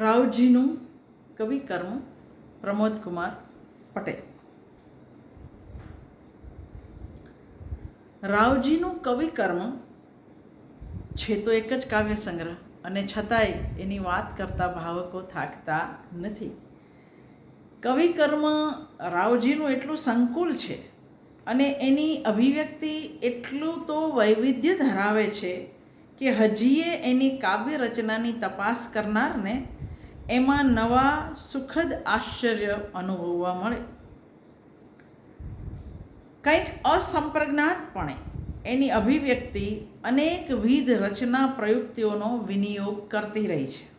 રાવજીનું કવિ કર્મ પ્રમોદ કુમાર પટેલ. રાવજીનું કવિ કર્મ છે તો એક જ કાવ્ય સંગ્રહ, અને છતાંય એની વાત કરતા ભાવકો થાકતા નથી. કવિ કર્મ રાવજીનું એટલું સંકુલ છે, અને એની અભિવ્યક્તિ એટલું તો વૈવિધ્ય ધરાવે છે કે હજીએ એની કાવ્ય રચનાની તપાસ કરનારને એમાં નવા સુખદ આશ્ચર્ય અનુભવવા મળે. કંઈક અસંપ્રજ્ઞાતપણે એની અભિવ્યક્તિ અનેકવિધ રચના પ્રયુક્તિઓનો વિનિયોગ કરતી રહી છે.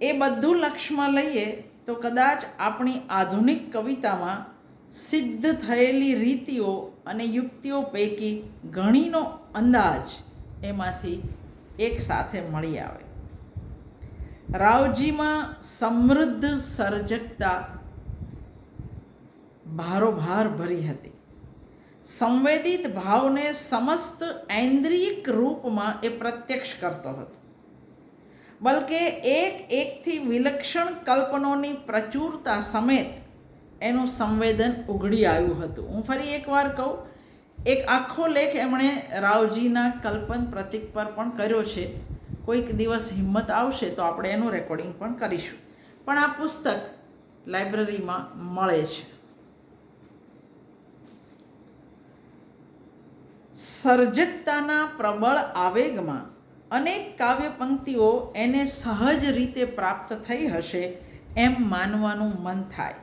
એ બધું લક્ષ્યમાં લઈએ તો કદાચ આપણી આધુનિક કવિતામાં સિદ્ધ થયેલી રીતિઓ અને યુક્તિઓ પૈકી ઘણીનો અંદાજ એમાંથી એક સાથે મળી આવે. રાવજીમાં સમૃદ્ધ સર્જકતા ભારોભાર ભરી હતી. સંવેદિત ભાવને સમસ્ત ઐન્દ્રિયક રૂપમાં એ પ્રત્યક્ષ કરતો હતો. બલકે એક એકથી વિલક્ષણ કલ્પનોની પ્રચુરતા સમેત એનું સંવેદન ઉઘડી આવ્યું હતું. હું ફરી એકવાર કહું, એક આખો લેખ એમણે રાવજીના કલ્પન પ્રતિક પર પણ કર્યો છે. કોઈક દિવસ હિંમત આવશે તો આપણે એનું રેકોર્ડિંગ પણ કરીશું. પણ આ પુસ્તક લાઇબ્રેરીમાં મળે છે. સર્જકતાના પ્રબળ આવેગમાં અનેક કાવ્ય પંક્તિઓ એને સહજ રીતે પ્રાપ્ત થઈ હશે એમ માનવાનું મન થાય.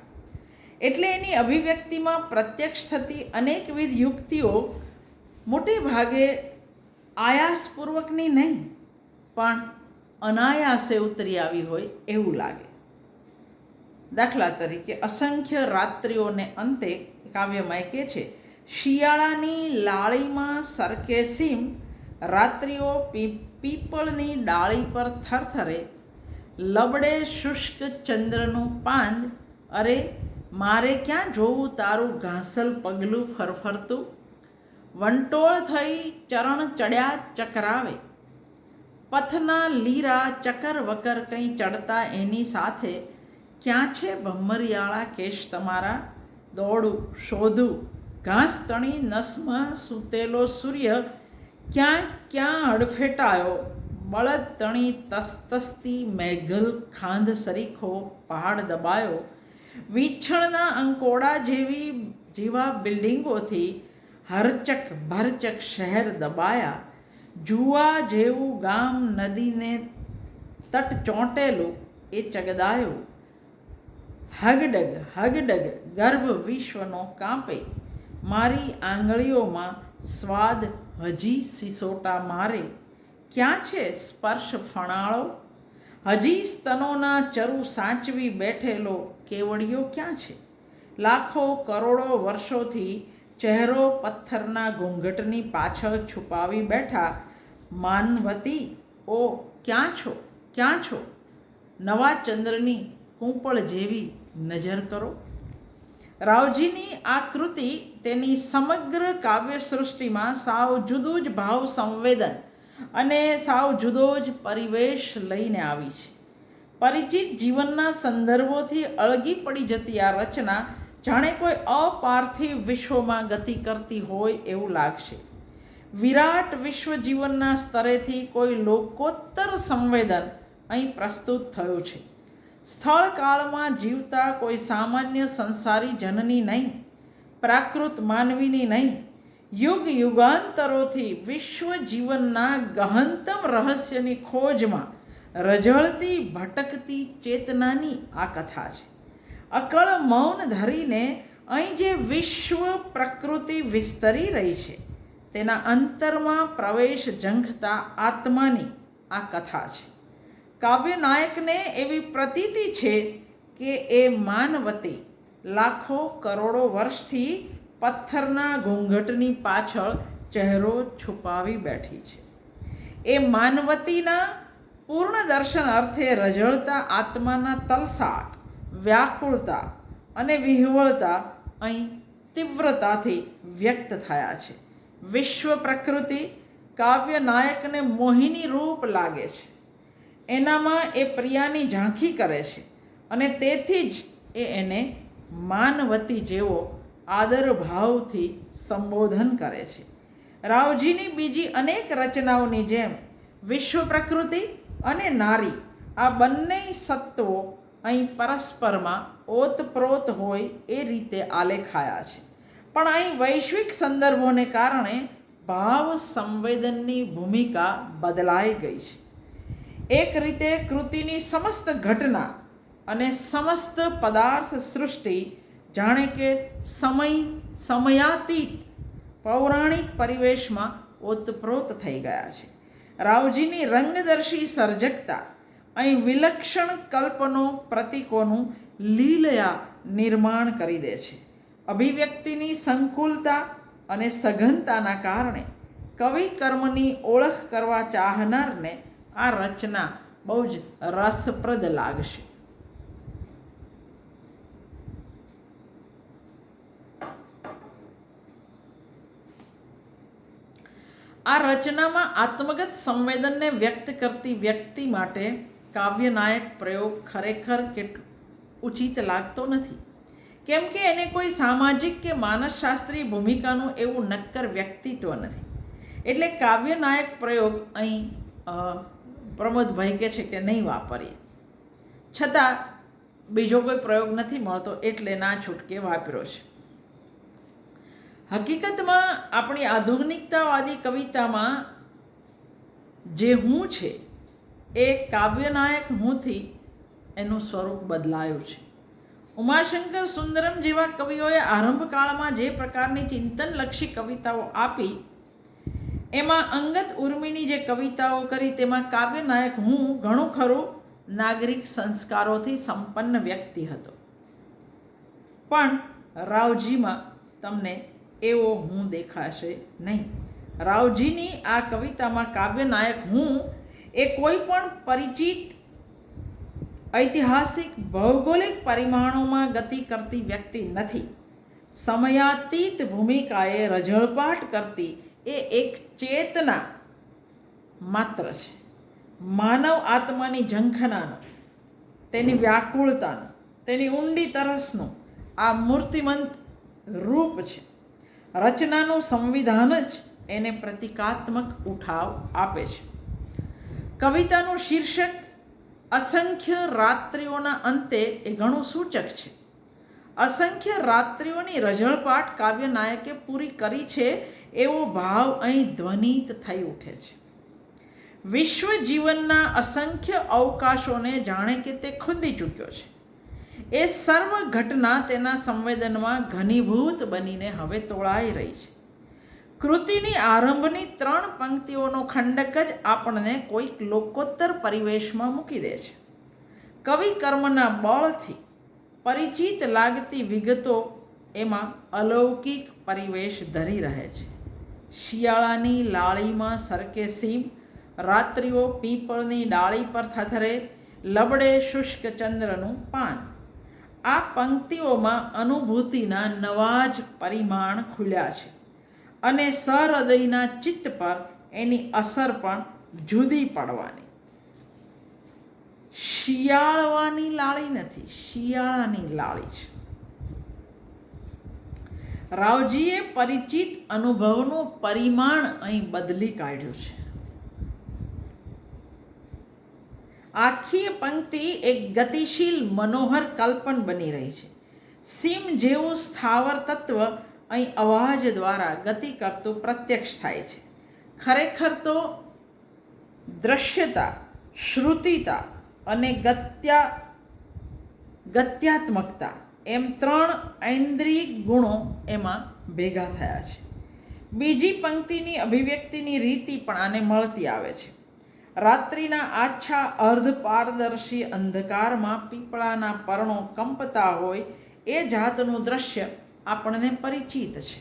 એટલે એની અભિવ્યક્તિમાં પ્રત્યક્ષ થતી અનેકવિધ યુક્તિઓ મોટે ભાગે આયાસપૂર્વકની નહીં પણ અનાયાસે ઉતરી આવી હોય એવું લાગે. દાખલા તરીકે અસંખ્ય રાત્રિઓને અંતે કાવ્યમાં કહે છે, શિયાળાની લાળીમાં સરકે સીમ, રાત્રિઓ પીપળની ડાળી પર થરથરે, લબડે શુષ્ક ચંદ્રનું પાંદ, અરે, મારે ક્યાં જોવું તારું ઘાસલ પગલું ફરફરતું? વંટોળ થઈ ચરણ ચડ્યા ચકરાવે પથના લીરા ચકર વકર કંઈ ચડતા એની સાથે, ક્યાં છે ભમરિયાળા કેશ તમારા? દોડું, શોધું. ઘાસ તણી નસમાં સૂતેલો સૂર્ય, ક્યાં ક્યાં હડફેટાયો બળદ તણી તસ્તસ્તી મેઘલ ખાંધ સરીખો પહાડ દબાયો. વીછણના અંકોડા જેવી, જેવા બિલ્ડિંગોથી હરચક ભરચક શહેર દબાયા. જુવા જેવું ગામ નદીને તટ ચોંટેલું એ ચગદાયો. હગડગ હગડગ, ગર્ભ વિશ્વનો કાંપે. મારી આંગળીઓમાં સ્વાદ હજી સિસોટા મારે. ક્યાં છે સ્પર્શ ફણાળો? હજી સ્તનોના ચરુ સાચવી બેઠેલો કેવડિયો ક્યાં છે? લાખો કરોડો વર્ષોથી ચહેરો પથ્થરના ઘૂંઘટની પાછળ છુપાવી બેઠા, માનવતી, ઓ, ક્યાં છો? ક્યાં છો? નવા ચંદ્રની કૂંપળ જેવી નજર કરો. રાવજીની આ કૃતિ તેની સમગ્ર કાવ્ય સૃષ્ટિમાં સાવ જુદું જ ભાવ સંવેદન અને સાવ જુદો જ પરિવેશ લઈને આવી છે. પરિચિત જીવનના સંદર્ભોથી અળગી પડી જતી આ રચના જાણે કોઈ અપાર્થિવ વિશ્વમાં ગતિ કરતી હોય એવું લાગશે. વિરાટ વિશ્વ જીવનના સ્તરેથી કોઈ લોકોત્તર સંવેદન અહીં પ્રસ્તુત થયું છે. સ્થળ કાળમાં જીવતા કોઈ સામાન્ય સંસારી જનની નહીં, પ્રાકૃત માનવીની નહીં, યુગ યુગાંતરોથી વિશ્વ જીવનના ગહનતમ રહસ્યની ખોજમાં રઝળતી ભટકતી ચેતનાની આ કથા છે. અકળ મૌન ધરીને અહીં જે વિશ્વ પ્રકૃતિ વિસ્તરી રહી છે, તેના અંતરમાં પ્રવેશ ઝંખતા આત્માની આ કથા છે. કાવ્ય નાયકને એવી પ્રતીતિ છે કે એ માનવતી લાખો કરોડો વર્ષથી પથ્થરના ઘૂંઘટની પાછળ ચહેરો છુપાવી બેઠી છે. એ માનવતીના પૂર્ણ દર્શન અર્થે રઝળતા આત્માના તલસાટ વ્યાકુળતા અને વિહવળતા અહીં તીવ્રતાથી વ્યક્ત થયા છે. વિશ્વ પ્રકૃતિ કાવ્ય નાયકને મોહિની રૂપ લાગે છે. એનામાં એ પ્રિયાની ઝાંખી કરે છે અને તેથી જ એ એને માનવતી જેવો આદર ભાવથી સંબોધન કરે છે. રાવજીની બીજી અનેક રચનાઓની જેમ વિશ્વ પ્રકૃતિ અને નારી આ બંને સત્વો અહીં પરસ્પરમાં ઓતપ્રોત હોય એ રીતે આલેખાયા છે. પણ અહીં વૈશ્વિક સંદર્ભોને કારણે ભાવ સંવેદનની ભૂમિકા બદલાઈ ગઈ છે. એક રીતે કૃતિની સમસ્ત ઘટના અને સમસ્ત પદાર્થ સૃષ્ટિ જાણે કે સમય સમયાતીત પૌરાણિક પરિવેશમાં ઓતપ્રોત થઈ ગયા છે. રાવજીની રંગદર્શી સર્જકતા અહીં વિલક્ષણ કલ્પનો પ્રતીકોનું લીલયા નિર્માણ કરી દે છે. અભિવ્યક્તિની સંકુલતા અને સઘનતાના કારણે કવિ કર્મની ઓળખ કરવા ચાહનારને આ રચના બહુ જ રસપ્રદ લાગશે. આ રચનામાં આત્મગત સંવેદનને વ્યક્ત કરતી વ્યક્તિ માટે કાવ્યનાયક પ્રયોગ ખરેખર કેટલું ઉચિત લાગતો નથી. કેમ કે એને કોઈ સામાજિક કે માનસશાસ્ત્રીય ભૂમિકાનું એવું નક્કર વ્યક્તિત્વ નથી. એટલે કાવ્યનાયક પ્રયોગ અહીં પ્રમોદભાઈ કહે છે કે નહીં વાપરીએ. છતાં બીજો કોઈ પ્રયોગ નથી મળતો એટલે ના છૂટકે વાપર્યો છે. હકીકતમાં આપણી આધુનિકતાવાદી કવિતામાં જે હું છે એ કાવ્યનાયક હુંથી એનું સ્વરૂપ બદલાયું છે. ઉમાશંકર સુંદરમ જેવા કવિઓએ આરંભકાળમાં જે પ્રકારની ચિંતનલક્ષી કવિતાઓ આપી, એમાં અંગત ઉર્મિની જે કવિતાઓ કરી, તેમાં કાવ્યનાયક હું ઘણું ખરું નાગરિક સંસ્કારોથી સંપન્ન વ્યક્તિ હતો. પણ રાવજીમાં તમને એવો હું દેખાશે નહીં. રાવજીની આ કવિતામાં કાવ્યનાયક હું એ કોઈ પણ પરિચિત ઐતિહાસિક ભૌગોલિક પરિમાણોમાં ગતિ કરતી વ્યક્તિ નથી. સમયાતીત ભૂમિકાએ રઝળપાટ કરતી એ એક ચેતના માત્ર છે. માનવ આત્માની ઝંખનાનો, તેની વ્યાકુળતાનું, તેની ઊંડી તરસનું આ મૂર્તિમંત રૂપ છે. રચનાનું સંવિધાન જ એને પ્રતિકાત્મક ઉઠાવ આપે છે. કવિતાનું શીર્ષક, અસંખ્ય રાત્રિઓના અંતે એ ઘણું સૂચક છે. અસંખ્ય રાત્રિઓની રઝળપાટ કાવ્યનાયકે પૂરી કરી છે એવો ભાવ અહીં ધ્વનિત થઈ ઉઠે છે. વિશ્વ જીવનના અસંખ્ય અવકાશોને જાણે કે તે ખુંદી ચૂક્યો છે. એ સર્વ ઘટના તેના સંવેદનમાં ઘનીભૂત બનીને હવે તોળાઈ રહી છે. કૃતિની આરંભની ત્રણ પંક્તિઓનો ખંડક જ આપણને કોઈક લોકોત્તર પરિવેશમાં મૂકી દે છે. કવિ કર્મના બળથી પરિચિત લાગતી વિગતો એમાં અલૌકિક પરિવેશ ધરી રહે છે. શિયાળાની લાળીમાં સરકે સીમ, રાત્રિઓ પીપળની ડાળી પર થથરે, લબડે શુષ્ક ચંદ્રનું પાન. આ પંક્તિઓમાં અનુભૂતિના નવા જ પરિમાણ ખુલ્યા છે. અને સહૃદયના ચિત્ત પર એની અસર પણ જુદી પડવાની. શિયાળવાની લાળી નથી, શિયાળાની લાળી છે. રાવજીએ પરિચિત અનુભવનું પરિમાણ અહીં બદલી કાઢ્યું છે. આખી પંક્તિ એક ગતિશીલ મનોહર કલ્પન બની રહી છે. સીમ જેવું સ્થાવર તત્વ અહીં અવાજ દ્વારા ગતિ કરતું પ્રત્યક્ષ થાય છે. ખરેખર તો દ્રશ્યતા, શ્રુતિતા અને ગત્યા, ગત્યાત્મકતા એમ ત્રણ ઐન્દ્રિય ગુણો એમાં ભેગા થયા છે. બીજી પંક્તિની અભિવ્યક્તિની રીતિ પણ આને મળતી આવે છે. રાત્રિના આછા અર્ધ પારદર્શી અંધકારમાં પીપળાના પર્ણો કંપતા હોય એ જાતનું દ્રશ્ય આપણને પરિચિત છે.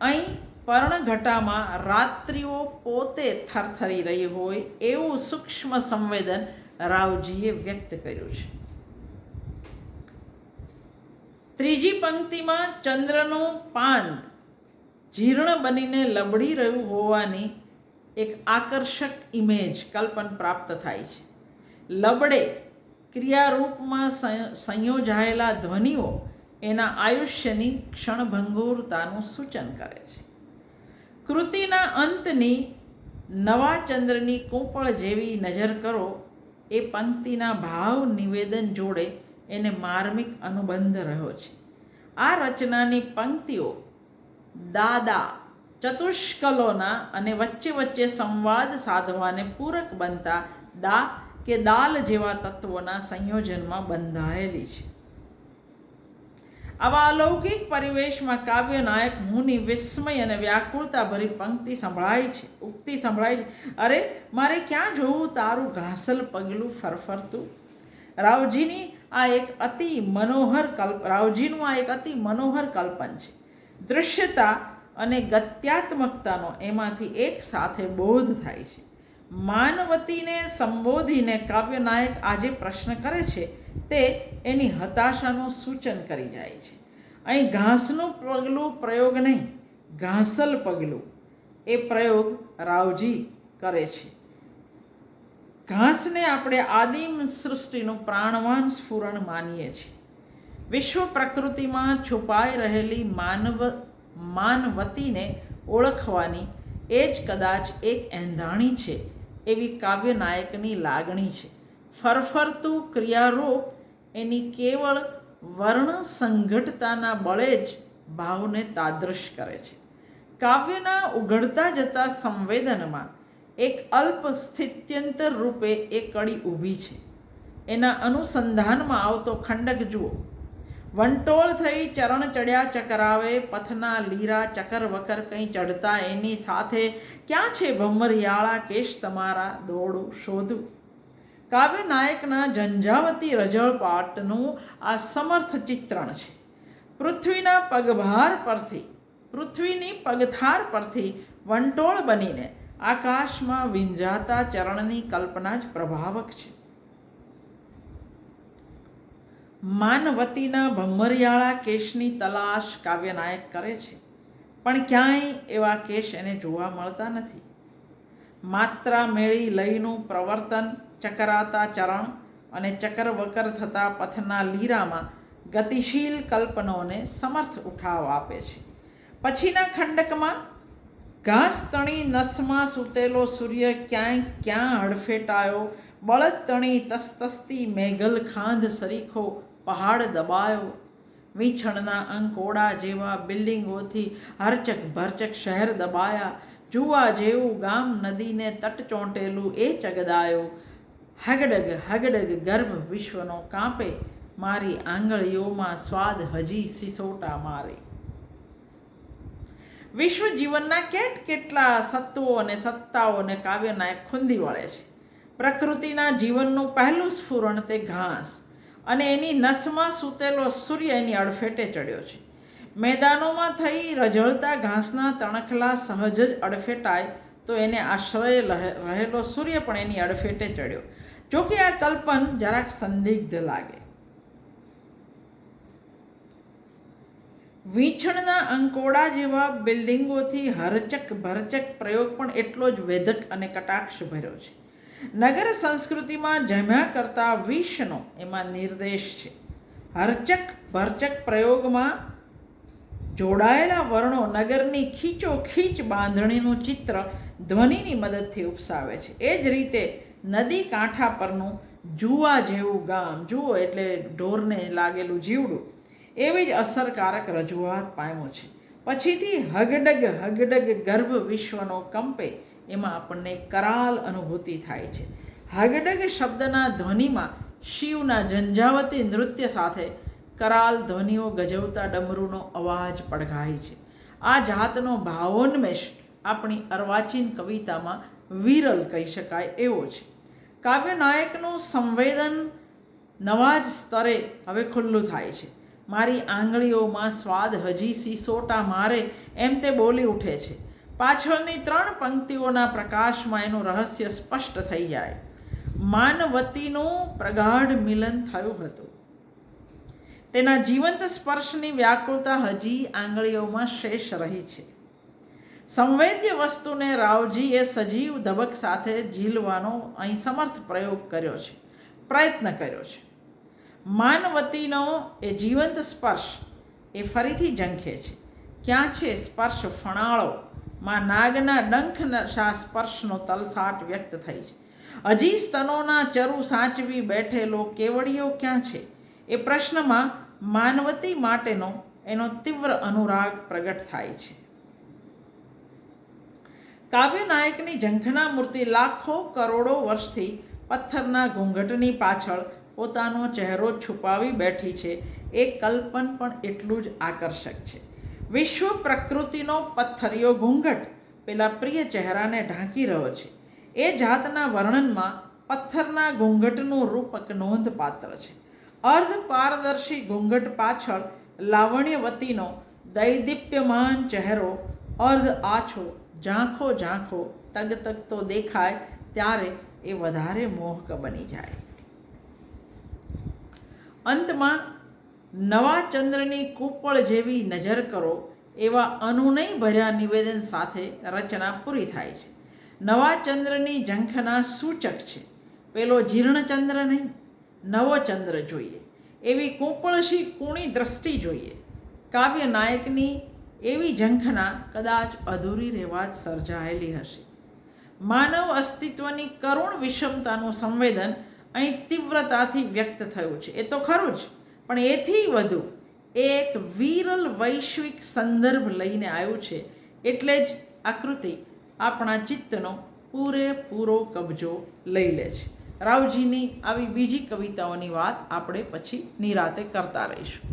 અહીં પર્ણઘટામાં રાત્રિઓ પોતે થરથરી રહી હોય એવું સૂક્ષ્મ સંવેદન રાવજીએ વ્યક્ત કર્યું છે. ત્રીજી પંક્તિમાં ચંદ્રનું પાન જીર્ણ બનીને લબડી રહ્યું હોવાની એક આકર્ષક ઇમેજ કલ્પન પ્રાપ્ત થાય છે. લબડે ક્રિયારૂપમાં સંયોજાયેલા ધ્વનિઓ એના આયુષ્યની ક્ષણભંગુરતાનું સૂચન કરે છે. કૃતિના અંતની નવા ચંદ્રની કૂંપળ જેવી નજર કરો, એ પંક્તિના ભાવ નિવેદન જોડે એને માર્મિક અનુબંધ રહ્યો છે. આ રચનાની પંક્તિઓ દાદા ચતુષ્કલોના અને વચ્ચે વચ્ચે સંવાદ સાધવાને પૂરક બનતા દા કે દાલ જેવા તત્વોના સંયોજનમાં બંધાયેલી છે. આવા અલૌકિક પરિવેશમાં કાવ્ય નાયક મુનિ વિસ્મય અને વ્યાકુળતા ભરી પંક્તિ સંભળાય છે, ઉક્તિ સંભળાય છે. અરે, મારે ક્યાં જોવું તારું ઘાસલ પગલું ફરફરતું? રાવજીની આ એક અતિ મનોહર કલ્પ, રાવજીનું આ એક અતિ મનોહર કલ્પન છે. દૃશ્યતા અને ગત્યાત્મકતાનો એમાંથી એક સાથે બોધ થાય છે. માનવતીને સંબોધીને કાવ્યનાયક આજે પ્રશ્ન કરે છે, તે એની હતાશાનું સૂચન કરી જાય છે. અહીં ઘાસનું પગલું પ્રયોગ નહીં, ઘાસલ પગલું એ પ્રયોગ રાવજી કરે છે. ઘાસને આપણે આદિમ સૃષ્ટિનું પ્રાણવાન સ્ફુરણ માનીએ છીએ. વિશ્વ પ્રકૃતિમાં છુપાઈ રહેલી માનવ, માનવતીને ઓળખવાની એ જ કદાચ એક એંધાણી છે એવી કાવ્ય નાયકની લાગણી છે. ફરફરતું ક્રિયારૂપ એની કેવળ વર્ણ સંઘટતાના બળે જ ભાવને તાદૃશ કરે છે. કાવ્યના ઉઘડતા જતા સંવેદનમાં એક અલ્પ સ્થિત્યંતર રૂપે એ કડી ઊભી છે. એના અનુસંધાનમાં આવતો ખંડક જુઓ. વંટોળ થઈ ચરણ ચડ્યા ચકરાવે, પથના લીરા ચકર વકર કંઈ ચડતા એની સાથે. ક્યાં છે ભમરિયાળા? કેશ તમારા દોડું શોધું. કાવ્ય નાયકના ઝંઝાવતી રજળપાટનું આ સમર્થ ચિત્રણ છે. પૃથ્વીના પગભાર પરથી, પૃથ્વીની પગથાર પરથી વંટોળ બનીને આકાશમાં વિંજાતા ચરણની કલ્પના જ પ્રભાવક છે. માનવતીના ભમરિયાળા કેશની તલાશ કાવ્યનાયક કરે છે. પણ ક્યાંય એવા કેશ એને જોવા મળતા નથી. માત્રા મેળી લયનું પ્રવર્તન, ચકરાતા ચરણ અને ચકરવકર થતા પથના લીરામાં ગતિશીલ કલ્પનોને સમર્થ ઉઠાવ આપે છે. પછીના ખંડકમાં ઘાસ તણી નસમાં સૂતેલો સૂર્ય ક્યાંય ક્યાં હડફેટાયો બળદ તણી તસ્તસ્તી મેઘલ ખાંધ સરીખો પહાડ દબાયો. વીંછણના અંકોડા જેવા બિલ્ડિંગોથી હરચક ભરચક શહેર દબાયા. જુવા જેવું ગામ નદીને તટ ચોંટેલું એ ચગદાયો. હગડગ હગડગ ગર્ભ વિશ્વનો કાંપે. મારી આંગળીઓમાં સ્વાદ હજી સિસોટા મારે. વિશ્વ જીવનના કેટ કેટલા સત્વો અને સત્તાઓને કાવ્યનાયક ખૂંદી વળે છે. પ્રકૃતિના જીવનનું પહેલું સ્ફુરણ તે ઘાસ. અને એની નસમાં સૂતેલો સૂર્ય એની અડફેટે ચડ્યો છે. મેદાનોમાં થઈ રઝળતા ઘાસના તણખલા સહજ જ અડફેટાય તો એને આશ્રય રહેલો સૂર્ય પણ એની અડફેટે ચડ્યો. જોકે આ કલ્પન જરાક સંદિગ્ધ લાગે. વીંછણના અંકોડા જેવા બિલ્ડિંગોથી હરચક ભરચક પ્રયોગ પણ એટલો જ વેધક અને કટાક્ષ ભર્યો છે. નગર સંસ્કૃતિમાં જમ્યા કરતા વિષનો એમાં નિર્દેશ છે. હરચક ભરચક પ્રયોગમાં જોડાયેલા વર્ણો નગરની ખીચો ખીચ બાંધણીનું ચિત્ર ધ્વનિની મદદથી ઉપસાવે છે. એ જ રીતે નદી કાંઠા પરનું જુવા જેવું ગામ, જુઓ એટલે ઢોરને લાગેલું જીવડું, એવી જ અસરકારક રજૂઆત પામ્યો છે. પછીથી હગડગ હગડગ ગર્ભ વિશ્વનો કંપે એમાં આપણને કરાલ અનુભૂતિ થાય છે. હાગડગ શબ્દના ધ્વનિમાં શિવના ઝંઝાવતી નૃત્ય સાથે કરાલ ધ્વનિઓ ગજવતા ડમરૂનો અવાજ પડઘાય છે. આ જાતનો ભાવોન્મેષ આપણી અર્વાચીન કવિતામાં વિરલ કહી શકાય એવો છે. કાવ્યનાયકનું સંવેદન નવા જ સ્તરે હવે ખુલ્લું થાય છે. મારી આંગળીઓમાં સ્વાદ હજી સીસોટા મારે એમ તે બોલી ઉઠે છે. પાછળની ત્રણ પંક્તિઓના પ્રકાશમાં એનું રહસ્ય સ્પષ્ટ થઈ જાય. માનવતીનું પ્રગાઢ મિલન થયું હતું. તેના જીવંત સ્પર્શની વ્યાકુળતા હજી આંગળીઓમાં શેષ રહી છે. સંવેદ્ય વસ્તુને રાવજીએ સજીવ ધબક સાથે ઝીલવાનો અહીં સમર્થ પ્રયોગ કર્યો છે, પ્રયત્ન કર્યો છે. માનવતીનો એ જીવંત સ્પર્શ એ ફરીથી ઝંખે છે. ક્યાં છે સ્પર્શ ફણાળો? માં નાગના ડંખના સ્પર્શનો તલસાટ વ્યક્ત થઈ છે. હજી સ્તનોના ચરુ સાચવી બેઠેલો કેવડીઓ ક્યાં છે? એ પ્રશ્નમાં માનવતી માટેનો એનો તીવ્ર અનુરાગ પ્રગટ થાય છે. કાવ્યનાયકની ઝંખના મૂર્તિ લાખો કરોડો વર્ષથી પથ્થરના ઘૂંઘટની પાછળ પોતાનો ચહેરો છુપાવી બેઠી છે. એ કલ્પન પણ એટલું જ આકર્ષક છે. વિશ્વ પ્રકૃતિનો પથ્થરિયો ઘૂંઘટ પેલા પ્રિય ચહેરાને ઢાંકી રહ્યો છે. એ જાતના વર્ણનમાં પથ્થરના ઘૂંઘટનું રૂપક નોંધપાત્ર છે. અર્ધ પારદર્શી ઘૂંઘટ પાછળ લાવણ્યવતીનો દૈદીપ્યમાન ચહેરો, અર્ધ આછો, ઝાંખો ઝાંખો, તગતગતો દેખાય ત્યારે એ વધારે મોહક બની જાય. અંતમાં નવા ચંદ્રની કૂપળ જેવી નજર કરો, એવા અનુનય ભર્યા નિવેદન સાથે રચના પૂરી થાય છે. નવા ચંદ્રની ઝંખના સૂચક છે. પેલો જીર્ણ ચંદ્ર નહીં, નવો ચંદ્ર જોઈએ. એવી કૂપળશી કૂણી દ્રષ્ટિ જોઈએ. કાવ્ય નાયકની એવી ઝંખના કદાચ અધૂરી રહેવા જ સર્જાયેલી હશે. માનવ અસ્તિત્વની કરુણ વિષમતાનું સંવેદન અહીં તીવ્રતાથી વ્યક્ત થયું છે. એ તો ખરું જ. પણ એથી વધુ એક વિરલ વૈશ્વિક સંદર્ભ લઈને આવ્યું છે. એટલે જ આકૃતિ આપણા ચિત્તનો પૂરેપૂરો કબજો લઈ લે છે. રાવજીની આવી બીજી કવિતાઓની વાત આપણે પછી નિરાતે કરતા રહીશું.